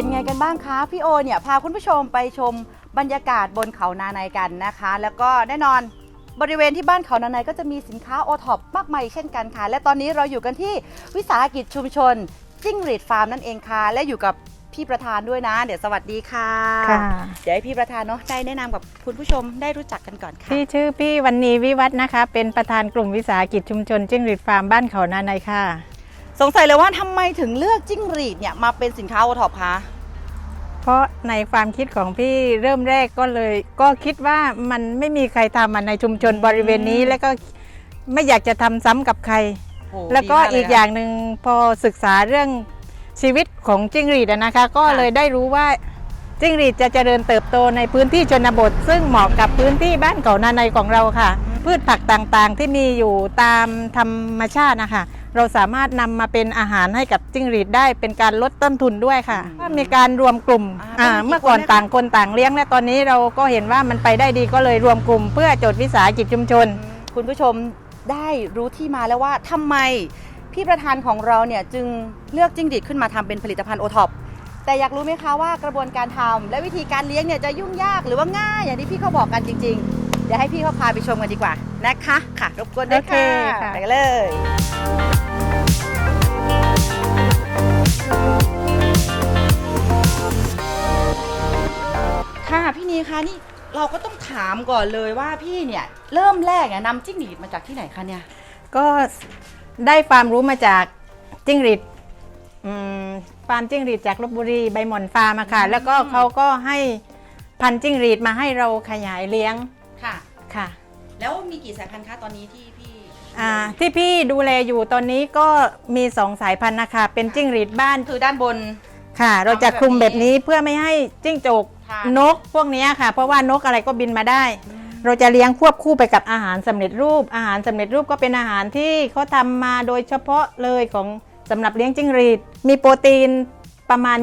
เป็นไงกันบ้างคะพี่โอเนี่ยพาคุณผู้ชมไปชมบรรยากาศบนเขานาในกันนะคะ แล้วก็แน่นอนบริเวณที่บ้านเขานาในก็จะมีสินค้าโอท็อปมากมายเช่นกันค่ะ และตอนนี้เราอยู่กันที่วิสาหกิจชุมชนจิ้งหรีดฟาร์มนั่นเองค่ะ และอยู่กับพี่ประธานด้วยนะ เดี๋ยวสวัสดีค่ะ ค่ะเดี๋ยวให้พี่ประธานเนาะได้แนะนำกับคุณผู้ชมได้รู้จักกันก่อนค่ะ พี่ชื่อพี่วันนีวิวัฒน์นะคะ เป็นประธานกลุ่มวิสาหกิจชุมชนจิ้งหรีดฟาร์มบ้านเขานาในค่ะ สงสัยเลยว่าทำไมถึงเลือกจิ้งหรีดเนี่ยมาเป็นสินค้าโอท็อปคะเพราะในความคิดของพี่เริ่มแรกก็เลย ก็คิดว่ามันไม่มีใครทำมันในชุมชนบริเวณนี้ แล้วก็ไม่อยากจะทำซ้ำกับใครโอ้แล้วก็ดีมเลอีกค่ะอย่างหนึ่งพอศึกษาเรื่องชีวิตของจิ้งหรีดอะนะคะ ก็ค่ะเลยได้รู้ว่าจิ้งหรีดจะเจริญเติบโตในพื้นที่ชนบท ซึ่งเหมาะกับพื้นที่บ้านเก่านาในของเราค่ะ พืชผักต่างๆที่มีอยู่ตามธรรมชาตินะคะ เราสามารถนำมาเป็นอาหารให้กับจิ้งหรีดได้เป็นการลดต้นทุนด้วยค่ะก็มีการรวมกลุ่มอ่าอ่าต้องมีเมื่อก่อนกี่คนนะคะต่างคนต่างเลี้ยงและตอนนี้เราก็เห็นว่ามันไปได้ดีก็เลยรวมกลุ่ม เพื่อจดวิสาหกิจชุมชน คุณผู้ชมได้รู้ที่มาแล้วว่าทำไมพี่ประธานของเราเนี่ยจึงเลือกจิ้งหรีดขึ้นมาทำเป็นผลิตภัณฑ์โอท็อปแต่อยากรู้ไหมคะว่ากระบวนการทำและวิธีการเลี้ยงเนี่ยจะยุ่งยากหรือว่าง่ายอย่างที่พี่เขาบอกกันจริง ๆ เดี๋ยวให้พี่เขาพาไปชมกันดีกว่านะคะ ค่ะรบกวนด้วยโอเคค่ะค่ะไปกันเลย เราก็ต้องถามก่อนเลยว่าพี่เนี่ยเริ่มแรกเนี่ยนำจิ้งหรีดมาจากที่ไหนคะเนี่ย ก็ได้ความรู้มาจากจิ้งหรีดอืมฟาร์มจิ้งหรีดจากลบบุรีใบหม่อนฟาร์มอะค่ะอืมแล้วก็เขาก็ให้พันธุ์จิ้งหรีดมาให้เราขยายเลี้ยงค่ะ ค่ะแล้วมีกี่สายพันธุ์คะตอนนี้ที่พี่อ่าที่พี่ดูแลอยู่ตอนนี้ก็มีสองสายพันธุ์นะคะเป็นจิ้งหรีดบ้าน คือด้านบน ค่ะ เราจะคลุมแบบนี้เพื่อไม่ให้จิ้งจกค่ะ นกพวกเนี้ยค่ะ เพราะว่านกอะไรก็บินมาได้ เราจะเลี้ยงควบคู่ไปกับอาหารสำเร็จรูป อาหารสำเร็จรูปก็เป็นอาหารที่เขาทำมาโดยเฉพาะเลยของสำหรับเลี้ยงจิ้งหรีด มีโปรตีนประมาณ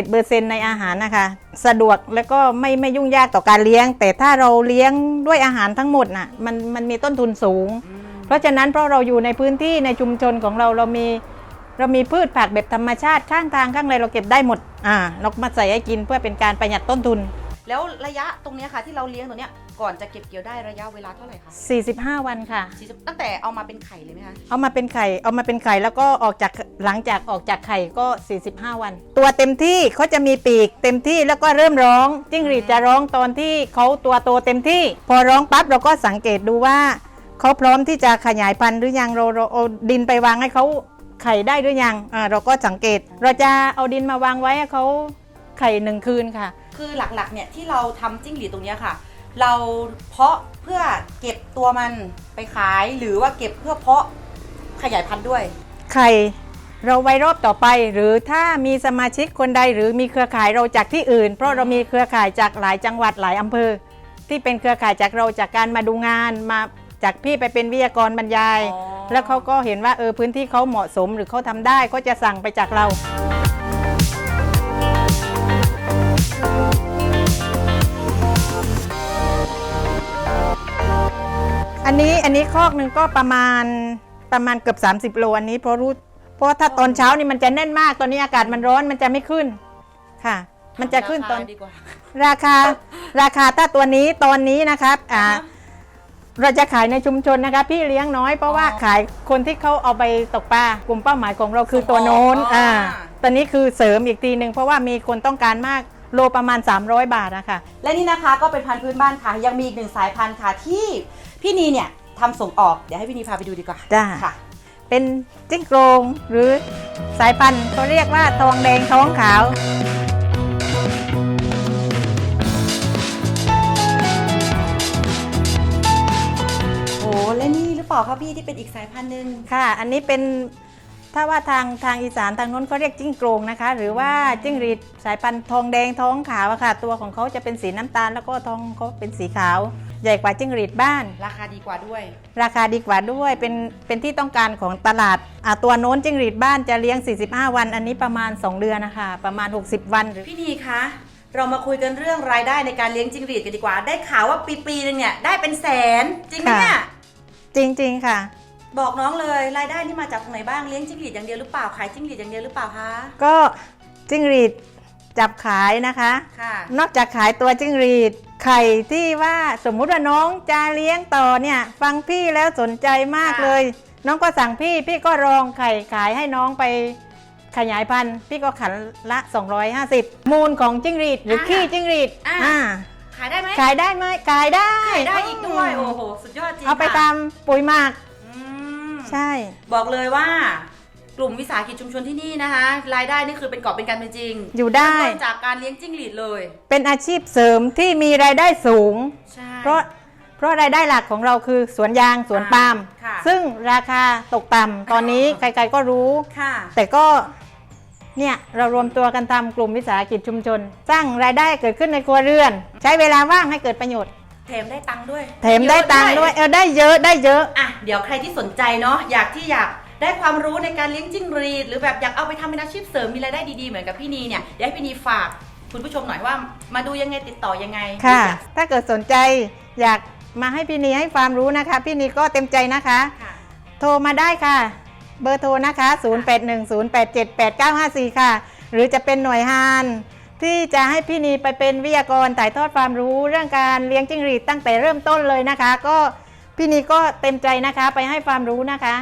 21%ในอาหารนะคะ สะดวกแล้วก็ไม่ไม่ยุ่งยากต่อการเลี้ยง แต่ถ้าเราเลี้ยงด้วยอาหารทั้งหมดน่ะมันมันมีต้นทุนสูง เพราะฉะนั้นเพราะเราอยู่ในพื้นที่ในชุมชนของเราเรามี เรามีพืชผักแบบธรรมชาติข้างทางข้างอะไรเราเก็บได้หมดอ่าเรามาใส่ให้กินเพื่อเป็นการประหยัดต้นทุน แล้วระยะตรงเนี้ยค่ะที่เราเลี้ยงตัวเนี้ยก่อนจะเก็บเกี่ยวได้ระยะเวลาเท่าไหร่คะ45 วันค่ะ 40ตั้งแต่เอามาเป็นไข่เลยไหมคะเอามาเป็นไข่เอามาเป็นไข่แล้วก็ออกจากหลังจากออกจากไข่ก็ 45 วัน ตัวเต็มที่เขาจะมีปีกเต็มที่แล้วก็เริ่มร้องจิ้งหรีดจะร้องตอนที่เขาตัวโตเต็มที่ พอร้องปั๊บเราก็สังเกตดูว่าเขาพร้อมที่จะขยายพันธุ์หรือยังเราเราเอาดินไปวางให้เขา ไข่ได้หรือยังอ่าเราก็สังเกต เราจะเอาดินมาวางไว้ให้เขาไข่หนึ่งคืนค่ะ คือหลักๆเนี่ยที่เราทำจิ้งหรีดตรงเนี้ยค่ะ เราเพาะเพื่อเก็บตัวมันไปขายหรือว่าเก็บเพื่อเพาะขยายพันธุ์ด้วย ไข่เราไว้รอบต่อไป หรือถ้ามีสมาชิกคนใดหรือมีเครือข่ายเราจากที่อื่น เพราะเรามีเครือข่ายจากหลายจังหวัดหลายอำเภอ ที่เป็นเครือข่ายจากเราจากการมาดูงานมาจากพี่ไปเป็นวิทยากรบรรยาย อ๋อ แล้วเขาก็เห็นว่าเออพื้นที่เขาเหมาะสมหรือเขาทำได้ก็จะสั่งไปจากเราอันนี้อันนี้คอกหนึ่งก็ประมาณประมาณเกือบ 30 โลอันนี้เพราะรู้เพราะว่าถ้าตอนเช้านี่มันจะแน่นมากตอนนี้อากาศมันร้อนมันจะไม่ขึ้นค่ะ มันจะขึ้นตอนราคาดีกว่าราคาราคาถ้าตัวนี้ตอนนี้นะครับอ่าอ่าฮะ เราจะขายในชุมชนนะคะ พี่เลี้ยงน้อยเพราะว่าอ๋อขายคนที่เขาเอาไปตกปลากลุ่มเป้าหมายของเราคือส่งออกตัวโน้นอ๋ออ่อ่าตอนนี้คือเสริมอีกทีหนึ่งเพราะว่ามีคนต้องการมากโลประมาณ 300 บาทนะคะและนี่นะคะก็เป็นพันธุ์พื้นบ้านค่ะ ยังมีอีกหนึ่งสายพันธุ์ค่ะที่พี่นีเนี่ยทำส่งออกเดี๋ยวให้พี่นีพาไปดูดีกว่าได้ค่ะ เป็นจิ้งโกรงหรือสายพันธุ์เขาเรียกว่าทองแดงท้องขาว และนี่หรือเปล่าคะพี่ที่เป็นอีกสายพันธุ์หนึ่งค่ะ อันนี้เป็นถ้าว่าทางทางอีสานทางโน้นเขาเรียกจิ้งโกรงนะคะ หรือว่าจิ้งหรีดสายพันธุ์ทองแดงท้องขาวอะค่ะ ตัวของเขาจะเป็นสีน้ำตาลแล้วก็ทองเขาเป็นสีขาว ใหญ่กว่าจิ้งหรีดบ้าน ราคาดีกว่าด้วย ราคาดีกว่าด้วยเป็นเป็นที่ต้องการของตลาดอะตัวโน้นจิ้งหรีดบ้านจะเลี้ยง 45 วัน อันนี้ประมาณ 2 เดือนนะคะประมาณ 60 วันหรือพี่นีคะ เรามาคุยกันเรื่องรายได้ในการเลี้ยงจิ้งหรีดกันดีกว่า ได้ข่าวว่าปีปีๆหนึงเนี่ยได้เป็นแสนจริงไหมเนี่ย จริง ๆ ค่ะ บอกน้องเลยรายได้นี่มาจากตรงไหนบ้างเลี้ยงจิ้งหรีดอย่างเดียวหรือเปล่าขายจิ้งหรีดอย่างเดียวหรือเปล่าคะก็จิ้งหรีดจับขายนะคะ ค่ะนอกจากขายตัวจิ้งหรีดไข่ที่ว่าสมมุติว่าน้องจะเลี้ยงต่อเนี่ย ฟังพี่แล้วสนใจมากค่ะเลย น้องก็สั่งพี่พี่ก็รองไข่ขายให้น้องไปขยายพันธุ์พี่ก็ขันละ 250 มูลของจิ้งหรีดหรืออาขี้จิ้งหรีดอ่า อ่าขายได้ไหมขายได้ไหมขายได้ขายได้อีกด้วยโอ้โหสุดยอดจริงเอาไปค่ะตามปุ๋ยหมักอืม ใช่ บอกเลยว่ากลุ่มวิสาหกิจชุมชนที่นี่นะคะ รายได้นี่คือเป็นกอบเป็นการเป็นจริงอยู่ได้ เริ่มต้นจากการเลี้ยงจิ้งหรีดเลย เป็นอาชีพเสริมที่มีรายได้สูง ใช่ เพราะเพราะรายได้หลักของเราคือสวนยางสวนปาล์มค่ะ ซึ่งราคาตกต่ำตอนนี้อ่าใครๆก็รู้ ค่ะ แต่ก็ เนี่ยเรารวมตัวกันทำกลุ่มวิสาหกิจชุมชน สร้างรายได้เกิดขึ้นในครัวเรือน ใช้เวลาว่างให้เกิดประโยชน์แถมได้ตังค์ด้วยแถมได้ตังค์ด้วยเอะเออได้เยอะได้เยอะ อะเดี๋ยวใครที่สนใจเนาะอยากที่อยากได้ความรู้ในการเลี้ยงจิ้งหรีด หรือแบบอยากเอาไปทำเป็นอาชีพเสริมมีรายได้ดีๆเหมือนกับพี่นีเนี่ยเดี๋ยวให้พี่นีฝากคุณผู้ชมหน่อยว่า มาดูยังไงติดต่อยังไงค่ะ อยาก ถ้าเกิดสนใจอยากมาให้พี่นีให้ความรู้นะคะ พี่นีก็เต็มใจนะคะ ค่ะ โทรมาได้ค่ะ เบอร์โทรนะคะ 0810878954 ค่ะ หรือจะเป็นหน่วยฮานที่จะให้พี่นีไปเป็นวิทยากรถ่ายทอดความรู้เรื่องการเลี้ยงจิ้งหรีดตั้งแต่เริ่มต้นเลยนะคะ ก็พี่นีก็เต็มใจนะคะไปให้ความรู้นะคะ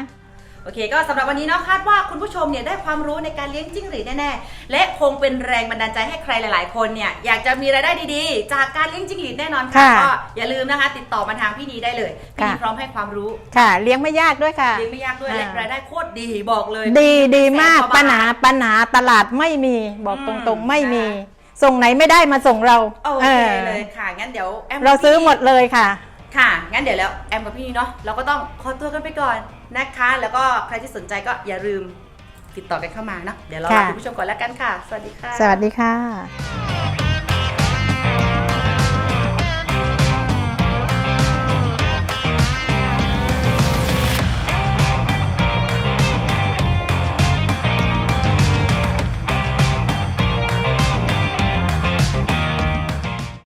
โอเค ก็สำหรับวันนี้เนาะคาดว่าคุณผู้ชมเนี่ยได้ความรู้ในการเลี้ยงจิ้งหรีดแน่ๆ และคงเป็นแรงบันดาลใจให้ใครหลาย ๆ คนเนี่ยอยากจะมีรายได้ดีๆ จากการเลี้ยงจิ้งหรีดแน่นอนค่ะค่ะก็อย่าลืมนะคะ ติดต่อมาทางพี่นีได้เลยพี่นีค่ะ พร้อมให้ความรู้ค่ะ เลี้ยงไม่ยากด้วยค่ะ เลี้ยงไม่ยากด้วยอ่าและรายได้โคตรดีบอกเลย ดีดีมากแสนว่บทปัญหาปัญหาตลาดไม่มี บอกอืตมรงๆไม่มี นะ ส่งไหนไม่ได้มาส่งเราโอเอเคอเลยค่ะงั้นเดี๋ยวแอมเราซื้อหมดเลยค่ะ ค่ะ งั้นเดี๋ยวแล้วแอมกับพี่นีเนาะเราก็ต้องขอตัวกันไปก่อนนะคะ แล้วก็ใครที่สนใจก็อย่าลืมติดต่อกันเข้ามาเนาะเดี๋ยวเราลาค่ะ คุณผู้ชมก่อนแล้วกันค่ะ สวัสดีค่ะ สวัสดีค่ะ